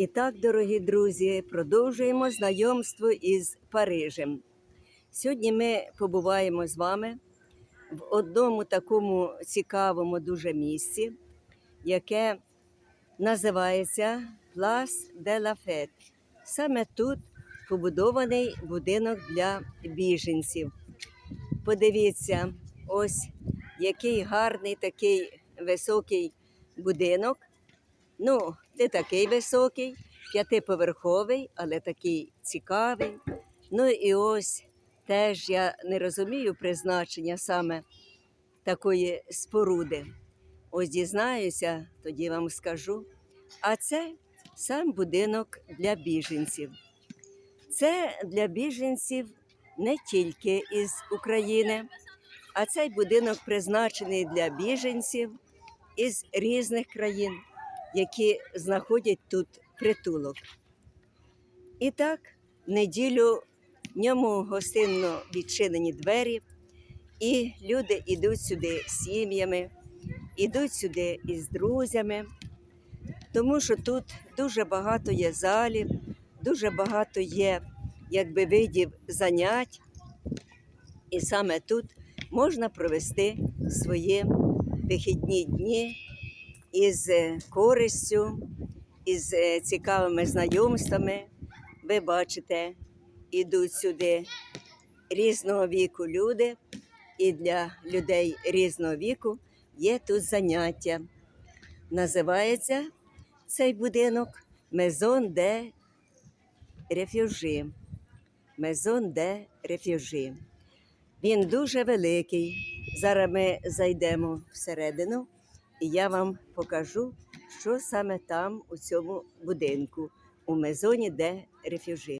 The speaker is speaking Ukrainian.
І так, дорогі друзі, продовжуємо знайомство із Парижем. Сьогодні ми побуваємо з вами в одному такому цікавому дуже місці, яке називається Place de la Fête. Саме тут побудований будинок для біженців. Подивіться, ось який гарний такий високий будинок. Ну, не такий високий, п'ятиповерховий, але такий цікавий. Ну і ось теж я не розумію призначення саме такої споруди. Ось дізнаюся, тоді вам скажу. А це сам будинок для біженців. Це для біженців не тільки із України, а цей будинок призначений для біженців із різних країн, які знаходять тут притулок. І так, в неділю ньому гостинно відчинені двері, і люди йдуть сюди з сім'ями, йдуть сюди із друзями, тому що тут дуже багато є залів, дуже багато є якби, видів занять, і саме тут можна провести свої вихідні дні із е, користю, із е, цікавими знайомствами. Ви бачите, ідуть сюди різного віку люди, і для людей різного віку є тут заняття. Називається цей будинок Maison de Рефюжі. Мезон де рефюжі. Він дуже великий. Зараз ми зайдемо всередину, і я вам покажу, що саме там у цьому будинку, у мезоні де рефюжі.